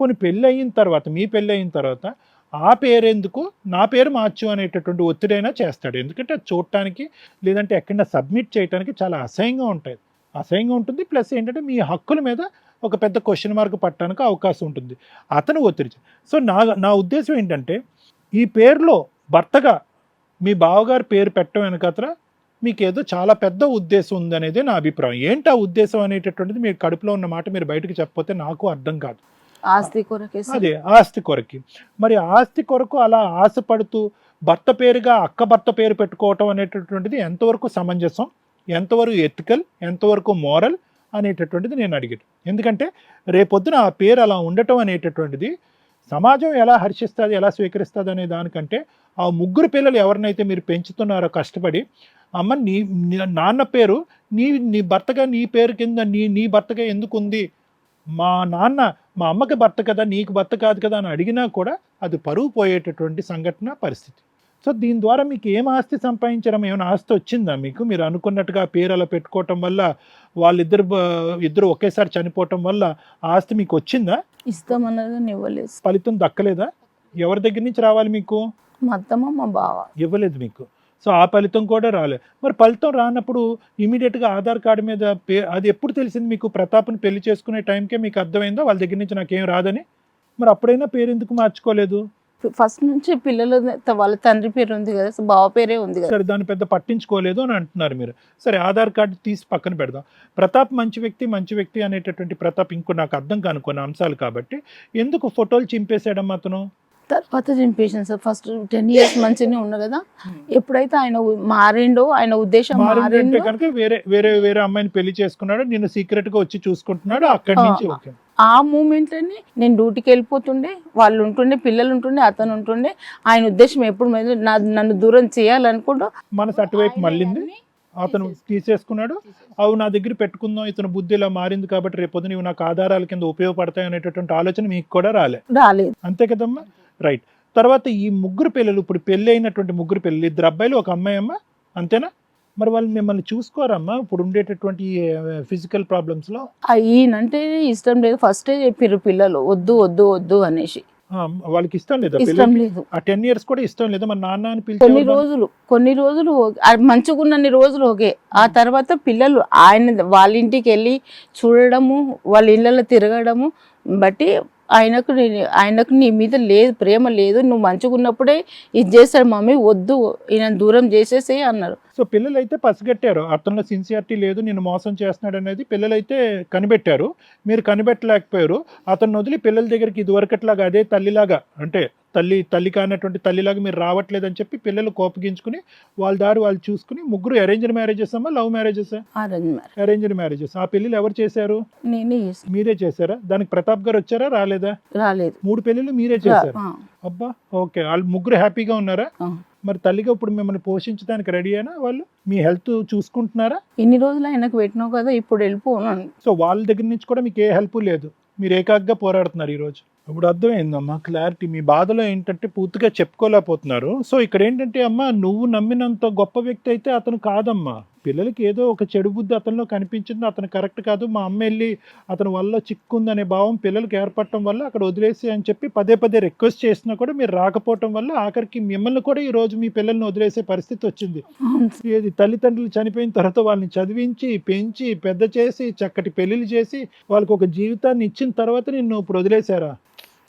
పోనీ పెళ్ళి అయిన తర్వాత మీ పెళ్ళి అయిన తర్వాత ఆ పేరెందుకు నా పేరు మార్చు అనేటటువంటి ఒత్తిడైనా చేస్తాడు. ఎందుకంటే అది చూడటానికి లేదంటే ఎక్కడైనా సబ్మిట్ చేయడానికి చాలా అసహ్యంగా ఉంటుంది అసహ్యంగా ఉంటుంది. ప్లస్ ఏంటంటే మీ హక్కుల మీద ఒక పెద్ద క్వశ్చన్ మార్క్ పట్టడానికి అవకాశం ఉంటుంది. అతను ఒత్తిడి సో నా నా ఉద్దేశం ఏంటంటే ఈ పేరులో భర్తగా మీ బావగారి పేరు పెట్టడం వెనకత్ర మీకు ఏదో చాలా పెద్ద ఉద్దేశం ఉందనేది నా అభిప్రాయం. ఏంటి ఆ ఉద్దేశం అనేటటువంటిది మీరు కడుపులో ఉన్న మాట మీరు బయటకు చెప్పకపోతే నాకు అర్థం కాదు. ఆస్తి కొరకే. అదే ఆస్తి కొరకి మరి ఆస్తి కొరకు అలా ఆశపడుతూ భర్త పేరుగా అక్క భర్త పేరు పెట్టుకోవటం అనేటటువంటిది ఎంతవరకు సమంజసం ఎంతవరకు ఎథికల్ ఎంతవరకు మోరల్ అనేటటువంటిది నేను అడిగాను ఎందుకంటే రేపొద్దున ఆ పేరు అలా ఉండటం అనేటటువంటిది సమాజం ఎలా హర్షిస్తుంది ఎలా స్వీకరిస్తుంది అనే దానికంటే ఆ ముగ్గురు పిల్లలు ఎవరినైతే మీరు పెంచుతున్నారో కష్టపడి అమ్మ నీ నీ నాన్న పేరు నీ నీ భర్తగా నీ పేరు కింద నీ నీ భర్తగా ఎందుకు ఉంది మా నాన్న మా అమ్మకి భర్త కదా నీకు భర్త కాదు కదా అని అడిగినా కూడా అది పరువు పోయేటటువంటి సంఘటన పరిస్థితి. సో దీని ద్వారా మీకు ఏం ఆస్తి సంపాదించడం ఏమైనా ఆస్తి వచ్చిందా మీకు? మీరు అనుకున్నట్టుగా పేరు అలా పెట్టుకోవటం వల్ల వాళ్ళిద్దరు ఇద్దరు ఒకేసారి చనిపోవటం వల్ల ఆస్తి మీకు వచ్చిందా? ఇస్తామన్నది ఇవ్వలేదు. ఫలితం దక్కలేదా? ఎవరి దగ్గర నుంచి రావాలి మీకు? మా అత్తమ్మ మా బావ. ఇవ్వలేదు మీకు. సో ఆ ఫలితం కూడా రాలేదు మరి ఫలితం రానప్పుడు ఇమీడియట్గా ఆధార్ కార్డు మీద పే అది ఎప్పుడు తెలిసింది మీకు? ప్రతాప్ని పెళ్ళి చేసుకునే టైంకే మీకు అర్థమైందో? వాళ్ళ దగ్గర నుంచి నాకేం రాదని? మరి అప్పుడైనా పేరు ఎందుకు మార్చుకోలేదు? ఫస్ట్ నుంచి పిల్లలు వాళ్ళ తండ్రి పేరు ఉంది కదా బావ పేరే ఉంది కదా. సరే దాన్ని పెద్ద పట్టించుకోలేదు అని అంటున్నారు మీరు. సరే ఆధార్ కార్డు తీసి పక్కన పెడదాం. ప్రతాప్ మంచి వ్యక్తి మంచి వ్యక్తి అనేటటువంటి ప్రతాప్ ఇంకో నాకు అర్థం కాను కొన్ని అంశాలు కాబట్టి ఎందుకు ఫోటోలు చింపేసాడమ్మా అతను? తర్వాత చింపేసాను సార్. ఫస్ట్ టెన్ ఇయర్స్ మంచిగానే ఉన్నా కదా. ఎప్పుడైతే ఆయన మారిండో ఆయన ఉద్దేశం మారిండో కనుక వేరే వేరే వేరే అమ్మాయిని పెళ్ళి చేసుకున్నాడు. నిన్ను సీక్రెట్గా వచ్చి చూసుకుంటున్నాడు. అక్కడి నుంచి ఆ. ఓకే. ఆ మూమెంట్లోనే నేను డ్యూటీకి వెళ్ళిపోతుండే. వాళ్ళు ఉంటుండే పిల్లలు ఉంటుండే అతను ఉంటుండే. ఆయన ఉద్దేశం ఎప్పుడు నన్ను దూరం చేయాలనుకుంటూ మనసు అటువైపు మళ్ళింది. అతను తీసేసుకున్నాడు. అవి నా దగ్గర పెట్టుకుందాం. ఇతను బుద్ధి ఇలా మారింది కాబట్టి రేపొద్దు నీవు నాకు ఆధారాల కింద ఉపయోగపడతాయి అనేటటువంటి ఆలోచన మీకు కూడా రాలే. రాలేదు. అంతే కదమ్మా? రైట్ తర్వాత ఈ ముగ్గురు పిల్లలు ఇప్పుడు పెళ్ళి అయినటువంటి ముగ్గురు పిల్లలు ఇద్దరు అబ్బాయిలు ఒక అమ్మాయి అమ్మ అంతేనా? మరి వాళ్ళు మిమ్మల్ని చూసుకోరమ్మా ఇప్పుడు ఉండేటటువంటి ఫిజికల్ ప్రాబ్లమ్స్లో? ఆ ఈయనంటే ఇష్టం లేదు. ఫస్టే చెప్పిర్రు పిల్లలు వద్దు వద్దు వద్దు అనేసి. వాళ్ళకి ఇష్టం లేదా ఇష్టం లేదు. ఆ టెన్ ఇయర్స్ కూడా ఇష్టం లేదా? మరి నాన్న అని కొన్ని పిలిచి రోజులు కొన్ని రోజులు ఓకే. ఆ మంచిగున్నన్ని రోజులు ఓకే. ఆ తర్వాత పిల్లలు ఆయన వాళ్ళ ఇంటికి వెళ్ళి చూడడము వాళ్ళ ఇళ్ళలో తిరగడము బట్టి ఆయనకు ఆయనకు నీ మీద లేదు ప్రేమ లేదు నువ్వు మంచిగా ఉన్నప్పుడే ఇది చేశాడు మమ్మీ వద్దు ఈయన దూరం చేసేసి అన్నారు. సో పిల్లలు అయితే పసిగట్టారు. అతనిలో సిన్సియారిటీ లేదు నేను మోసం చేస్తున్నాడు అనేది పిల్లలు అయితే కనిపెట్టారు. మీరు కనిపెట్టలేకపోయారు. అతను వదిలి పిల్లల దగ్గరికి ఇదివరకట్లాగా అదే తల్లిలాగా అంటే తల్లి తల్లి కానటువంటి తల్లిలాగా మీరు రావట్లేదని చెప్పి పిల్లలు కోపగించుకుని వాళ్ళ దారి వాళ్ళు చూసుకుని ముగ్గురు అరేంజ్డ్ మ్యారేజెస్ అమ్మా లవ్ మ్యారేజెస్ అరేంజ్డ్ మ్యారేజెస్ ఆ పెళ్ళిళ్ళు ఎవరు చేశారు? మీరే చేశారా? దానికి ప్రతాప్ గారు వచ్చారా? రాలేదా? రాలేదు. మూడు పెళ్ళిళ్ళు మీరే చేశారు? అబ్బా ఓకే. వాళ్ళు ముగ్గురు హ్యాపీగా ఉన్నారా. మరి తల్లిగా ఇప్పుడు మిమ్మల్ని పోషించడానికి రెడీ అయినా వాళ్ళు? మీ హెల్త్ చూసుకుంటున్నారా? ఇన్ని రోజులు ఆయనకు పెట్టినావు కదా ఇప్పుడు వెళ్ళిపోను సో వాళ్ళ దగ్గర నుంచి కూడా మీకు ఏ హెల్ప్ లేదు. మీరు ఏకాగ్గా పోరాడుతున్నారు ఈరోజు. ఇప్పుడు అర్థమైందమ్మా క్లారిటీ మీ బాధలో ఏంటంటే పూర్తిగా చెప్పుకోలేకపోతున్నారు. సో ఇక్కడ ఏంటంటే అమ్మా నువ్వు నమ్మినంత గొప్ప వ్యక్తి అయితే అతను కాదమ్మా. పిల్లలకి ఏదో ఒక చెడు బుద్ధి అతనిలో కనిపించింది అతను కరెక్ట్ కాదు. మా అమ్మ వెళ్ళి అతని వల్ల చిక్కుందనే భావం పిల్లలకి ఏర్పడటం వల్ల అక్కడ వదిలేసి అని చెప్పి పదే పదే రిక్వెస్ట్ చేసినా కూడా మీరు రాకపోవటం వల్ల ఆఖరికి మిమ్మల్ని కూడా ఈ రోజు మీ పిల్లల్ని వదిలేసే పరిస్థితి వచ్చింది. ఏది? తల్లిదండ్రులు చనిపోయిన తర్వాత వాళ్ళని చదివించి పెంచి పెద్ద చేసి చక్కటి పెళ్ళిళ్ళు చేసి వాళ్ళకి ఒక జీవితాన్ని ఇచ్చిన తర్వాత నిన్ను ఇప్పుడు వదిలేశారా?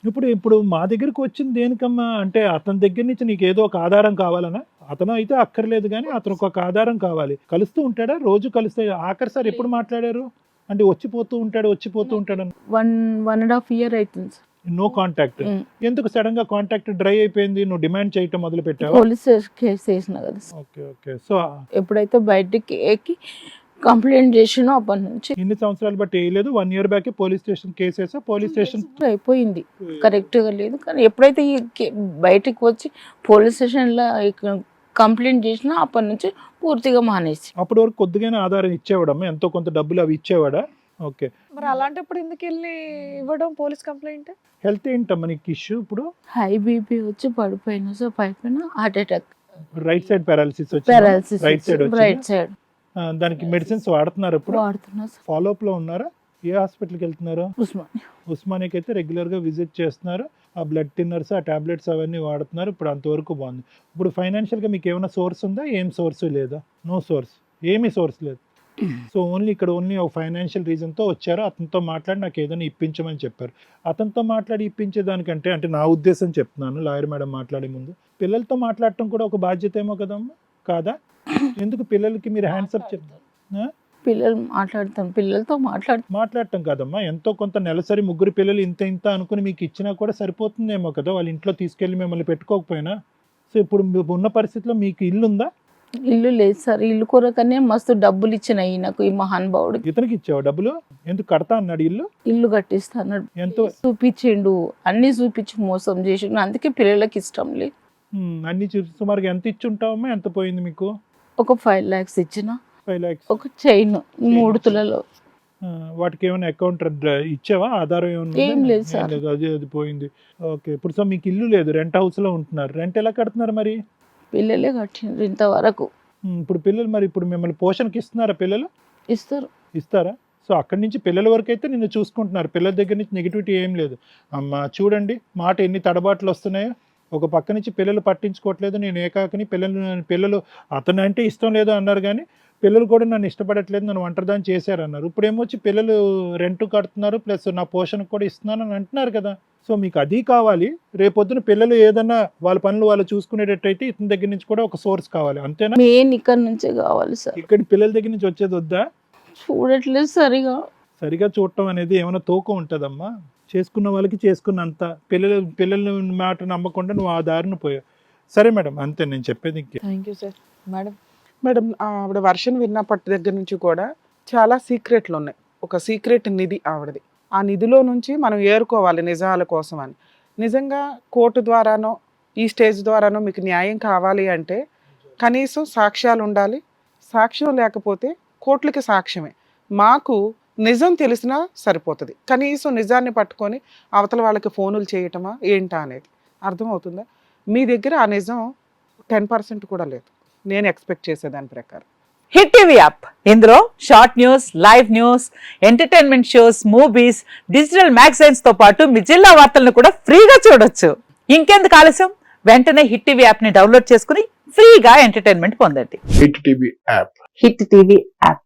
ఇప్పుడు ఇప్పుడు మా దగ్గరికి వచ్చింది దేనికమ్మా? అంటే అతని దగ్గర నుంచి నీకు ఏదో ఒక ఆధారం కావాలనా? అతను అయితే అక్కర్లేదు కానీ అతనికి ఒక ఆధారం కావాలి. కలుస్తూ ఉంటాడా? రోజు కలిస్తే ఆఖరి సార్ ఎప్పుడు మాట్లాడారు? అంటే వచ్చిపోతూ ఉంటాడు? వచ్చిపోతూ ఉంటాడు? One one and half year అవుతుంది సార్. No contact. ఎందుకు సడన్గా కాంటాక్ట్ డ్రై అయిపోయింది? నువ్వు డిమాండ్ చేయటం మొదలు పెట్టావా పోలీస్ కేసు వేసిన కదా. Okay okay. సో ఎప్పుడైతే బయటికి ఎక్కి కంప్లైంట్ చేసినో అప్పటి నుంచి. ఇన్ని సంవత్సరాలు బట్టి వేయలేదు? One year back police station case వేసా? పోలీస్ స్టేషన్ అయిపోయింది. కరెక్ట్గా లేదు. కానీ ఎప్పుడైతే ఈ కే- బయటికి వచ్చి పోలీస్ స్టేషన్లో కంప్లైంట్ చేసినా అప్పటి నుంచి పూర్తిగా మానేసి. అప్పటి వరకు కొద్దిగానే ఆధారం ఇచ్చేవాడమ్మా? ఎంతో కొంత డబ్బులు అవి ఇచ్చేవాడా? ఓకే. మరి అలాంటప్పుడు ఎందుకు వెళ్ళి ఇవ్వడం పోలీస్ కంప్లైంట్? హెల్త్ ఏంటమ్మా నీకు ఇష్యూ ఇప్పుడు? హై బీపీ వచ్చి పడిపోయినా సో పడిపోయినా heart attack. Right side paralysis వచ్చి paralysis right side right side. దానికి మెడిసిన్స్ వాడుతున్నారు ఇప్పుడు ఫాలో అప్లో ఉన్నారా? ఏ హాస్పిటల్కి వెళ్తున్నారు? ఉస్మాన్ ఉస్మానియాకి అయితే రెగ్యులర్గా విజిట్ చేస్తున్నారు. ఆ బ్లడ్ టిన్నర్స్ ఆ టాబ్లెట్స్ అవన్నీ వాడుతున్నారు. ఇప్పుడు అంతవరకు బాగుంది. ఇప్పుడు ఫైనాన్షియల్గా మీకు ఏమైనా సోర్స్ ఉందా? ఏం సోర్స్ లేదా? నో సోర్స్ ఏమీ సోర్స్ లేదు. సో ఓన్లీ ఇక్కడ ఓన్లీ ఒక ఫైనాన్షియల్ రీజన్తో వచ్చారు. అతనితో మాట్లాడి నాకు ఏదైనా ఇప్పించమని చెప్పారు. అతనితో మాట్లాడి ఇప్పించేదానికంటే అంటే నా ఉద్దేశం చెప్తున్నాను లాయర్ మేడం మాట్లాడే ముందు. పిల్లలతో మాట్లాడటం కూడా ఒక బాధ్యత ఏమో కదమ్మా? కాదా? ఎందుకు పిల్లలకి మీరు హ్యాండ్సప్ చెప్తారు పిల్లలు మాట్లాడతాను పిల్లలతో మాట్లాడు మాట్లాడటం కాదమ్మా. ఎంతో కొంత నెలసరి ముగ్గురు పిల్లలు ఇంత ఇంత అనుకుని మీకు ఇచ్చినా కూడా సరిపోతుందేమో కదా. వాళ్ళ ఇంట్లో తీసుకెళ్ళి మిమ్మల్ని పెట్టుకోకపోయినా. సో ఇప్పుడు ఉన్న పరిస్థితిలో మీకు ఇల్లు ఉందా ఇల్లు లేదు సార్. ఇల్లు కొరకనే మస్తు డబ్బులు ఇచ్చిన ఈయనకు ఈ మహానుభావుడికి ఇతనికి ఇచ్చావు డబ్బులు? ఎందుకు కడతా అన్నాడు ఇల్లు? ఇల్లు కట్టిస్తాను ఎంతో చూపించిండు. అన్ని చూపించి మోసం చేసిండు. అందుకే పిల్లలకి ఇష్టం లేదు అన్ని చూసి సుమారుగా ఎంత ఇచ్చి ఉంటావమ్మా ఎంత పోయింది మీకు? ఒక ఫైవ్ ల్యాక్స్ ఇచ్చిన ఫైవ్ ల్యాక్స్ ఒక చైన్ మూడు తులలో. వాటికి ఏమైనా అకౌంట్ ఇచ్చావా? ఆధారం ఏమైనా లేదు సార్. అది అది పోయింది. ఓకే ఇప్పుడు సో మీకు ఇల్లు లేదు రెంట్ హౌస్లో ఉంటున్నారు. రెంట్ ఎలా కడుతున్నారు మరి? పిల్లలే కట్టిండ్రు ఇంతవరకు. ఇప్పుడు పిల్లలు మరి ఇప్పుడు మిమ్మల్ని పోషణకి ఇస్తున్నారా పిల్లలు? ఇస్తారు. ఇస్తారా? సో అక్కడి నుంచి పిల్లల వరకు అయితే నిన్ను చూసుకుంటున్నారు. పిల్లల దగ్గర నుంచి నెగిటివిటీ ఏం లేదు. అమ్మ చూడండి మాట ఎన్ని తడబాట్లు వస్తున్నాయో. ఒక పక్క నుంచి పిల్లలు పట్టించుకోవట్లేదు నేను ఏకాకని పిల్లలు పిల్లలు అతను అంటే ఇష్టం లేదు అన్నారు కానీ పిల్లలు కూడా నన్ను ఇష్టపడట్లేదు నన్ను ఒంటరిదాన్ని చేశారు అన్నారు ఇప్పుడు ఏమొచ్చి పిల్లలు రెంట్ కడుతున్నారు ప్లస్ నా పోషణకు కూడా ఇస్తున్నాను అని అంటున్నారు కదా. సో మీకు అది కావాలి. రేపొద్దున పిల్లలు ఏదన్నా వాళ్ళ పనులు వాళ్ళు చూసుకునేటట్టయితే ఇతని దగ్గర నుంచి కూడా ఒక సోర్స్ కావాలి. అంతేనా? మెయిన్ ఇక్కడ నుంచే కావాలి సార్. ఇక్కడ పిల్లల దగ్గర నుంచి వచ్చేది వద్దా? చూడట్లేదు సరిగా. సరిగా చూడటం అనేది ఏమైనా తోక ఉంటుందమ్మా? చేసుకున్న వాళ్ళకి చేసుకున్నంత. పిల్లలు పిల్లల మాట నమ్మకుండా నువ్వు ఆ దారిని పోయావు. సరే మేడం అంతే నేను చెప్పేది ఇంకే. Thank you sir madam madam ఆవిడ వర్షన్ విన్నప్పటి దగ్గర నుంచి కూడా చాలా సీక్రెట్లు ఉన్నాయి ఒక సీక్రెట్ నిధి ఆవిడది. ఆ నిధిలో నుంచి మనం ఏరుకోవాలి నిజాల కోసం అని. నిజంగా కోర్టు ద్వారానో ఈ స్టేజ్ ద్వారానో మీకు న్యాయం కావాలి అంటే కనీసం సాక్ష్యాలు ఉండాలి. సాక్ష్యం లేకపోతే కోర్టులకి సాక్ష్యమే. మాకు నిజం తెలిసినా సరిపోతుంది. కనీసం నిజాన్ని పట్టుకొని అవతల వాళ్ళకి ఫోనులు చేయటమా ఏంటా అనేది. అర్థమవుతుందా? మీ దగ్గర ఆ నిజం టెన్ పర్సెంట్ కూడా లేదు. నేను ఎక్స్పెక్ట్ చేసేదాని ప్రకారం. Hit TV app. ఇందులో short news live news entertainment shows movies digital మ్యాగజైన్స్తో పాటు మీ జిల్లా వార్తలను కూడా ఫ్రీగా చూడొచ్చు. ఇంకెందుకు ఆలస్యం? వెంటనే హిట్ టీవీ యాప్ని డౌన్లోడ్ చేసుకుని ఫ్రీగా ఎంటర్టైన్మెంట్ పొందండి. Hit TV app. Hit TV app.